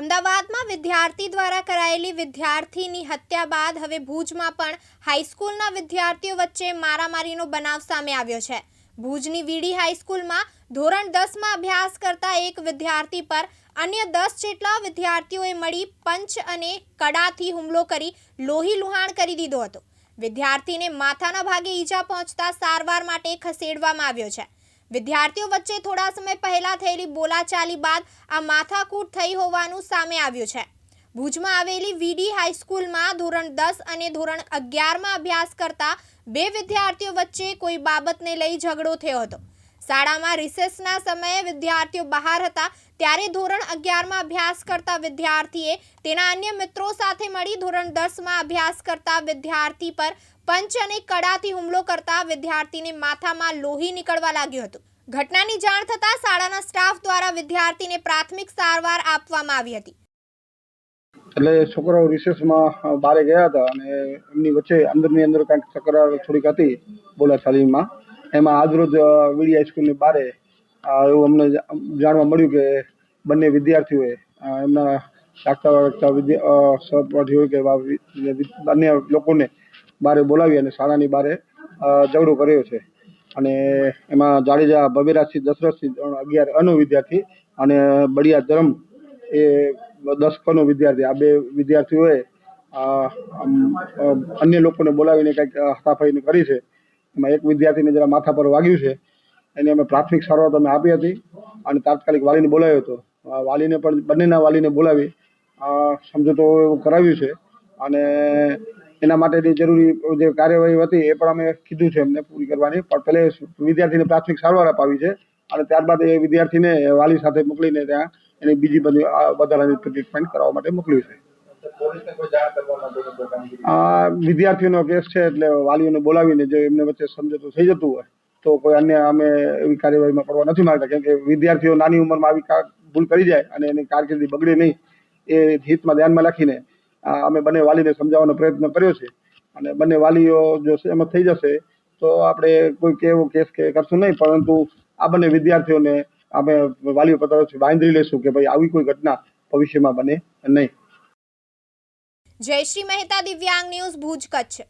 અમદાવાદમાં વિદ્યાર્થી દ્વારા કરાયેલી વિદ્યાર્થીની હત્યા બાદ હવે ભુજમાં પણ હાઈસ્કૂલના વિદ્યાર્થીઓ વચ્ચે મારામારીનો બનાવ સામે આવ્યો છે. ભુજની વીડી હાઈસ્કૂલમાં ધોરણ દસમાં અભ્યાસ કરતા એક વિદ્યાર્થી પર અન્ય દસ જેટલા વિદ્યાર્થીઓએ મળી પંચ અને કડાથી હુમલો કરી લોહી લુહાણ કરી દીધો હતો. વિદ્યાર્થીને માથાના ભાગે ઈજા પહોંચતા સારવાર માટે ખસેડવામાં આવ્યો છે. વિદ્યાર્થીઓ વચ્ચે થોડા સમય પહેલા થયેલી બોલાચાલી બાદ આ માથાકૂટ થઈ હોવાનું સામે આવ્યું છે. ભુજમાં આવેલી વીડી હાઈસ્કૂલમાં ધોરણ દસ અને ધોરણ અગિયારમાં અભ્યાસ કરતા બે વિદ્યાર્થીઓ વચ્ચે કોઈ બાબતને લઈ ઝઘડો થયો હતો. શાળામાં રિસેસના સમયે વિદ્યાર્થીઓ બહાર હતા, ત્યારે ધોરણ અગિયારમાં અભ્યાસ કરતા વિદ્યાર્થીએ તેના અન્ય મિત્રો સાથે મળી ધોરણ દસમાં અભ્યાસ કરતા વિદ્યાર્થી પર પંચ અને કડાથી હુમલો કરતા વિદ્યાર્થીને માથામાં લોહી નીકળવા લાગ્યું હતું. ઘટનાની જાણ થતાં શાળાના સ્ટાફ દ્વારા વિદ્યાર્થીને પ્રાથમિક સારવાર આપવામાં આવી હતી. એટલે છોકરાઓ રિસેસમાં બારે ગયા હતા અને એમની વચ્ચે અંદરની અંદર કાંઈક તકરાર થોડીક હતી બોલાચાલીમાં એમાં આજરોજ અ, વીડી હાઈસ્કૂલની બારે એવું અમને જાણવા મળ્યું કે બંને વિદ્યાર્થીઓએ એમના લાગતા વળગતા સહપાઠીઓ કે અન્ય લોકોને બારે બોલાવી અને શાળાની બારે ઝઘડો કર્યો છે. અને એમાં જાડેજા ભવ્યરાજસિંહ દશરથસિંહ અગિયાર અનો વિદ્યાર્થી અને બળિયા ધરમ એ દસ કનો વિદ્યાર્થી. આ બે વિદ્યાર્થીઓએ અન્ય લોકોને બોલાવીને કંઈક હતાફાઈને કરી છે. એમાં એક વિદ્યાર્થીને જરા માથા પર વાગ્યું છે, એને અમે પ્રાથમિક સારવાર અમે આપી હતી અને તાત્કાલિક વાલીને બોલાવ્યો હતો. વાલીને પણ, બંનેના વાલીને બોલાવી સમજૂતો એવું કરાવ્યું છે અને એના માટેની જરૂરી જે કાર્યવાહી હતી એ પણ અમે કીધું છે એમને પૂરી કરવાની. પણ પહેલે વિદ્યાર્થીને પ્રાથમિક સારવાર અપાવી છે અને ત્યારબાદ એ વિદ્યાર્થીને વાલી સાથે મોકલીને ત્યાં એની બીજી બધી વધારાની ટ્રીટમેન્ટ કરાવવા માટે મોકલ્યું છે. આ વિદ્યાર્થીઓનો કેસ છે એટલે વાલીઓને બોલાવીને જો એમને વચ્ચે સમજૂતું થઈ જતું હોય, તો કોઈ અન્ય અમે એવી કાર્યવાહીમાં કરવા નથી માંગતા, કેમ કે વિદ્યાર્થીઓ નાની ઉંમરમાં આવી ભૂલ કરી જાય અને એની કારકિર્દી બગડે નહીં, એ હિતમાં ધ્યાનમાં રાખીને અમે બંને વાલીને સમજાવવાનો પ્રયત્ન કર્યો છે. અને બંને વાલીઓ જો એમાં થઈ જશે, તો આપણે કોઈ એવો કેસ કે કરશું નહીં, પરંતુ આ બંને વિદ્યાર્થીઓને અમે વાલીઓ તરફથી બાંધી લેશું કે ભાઈ આવી કોઈ ઘટના ભવિષ્યમાં બને નહીં. જયશ્રી મહેતા દિવ્યાંગ ન્યૂઝ ભુજ કચ્છ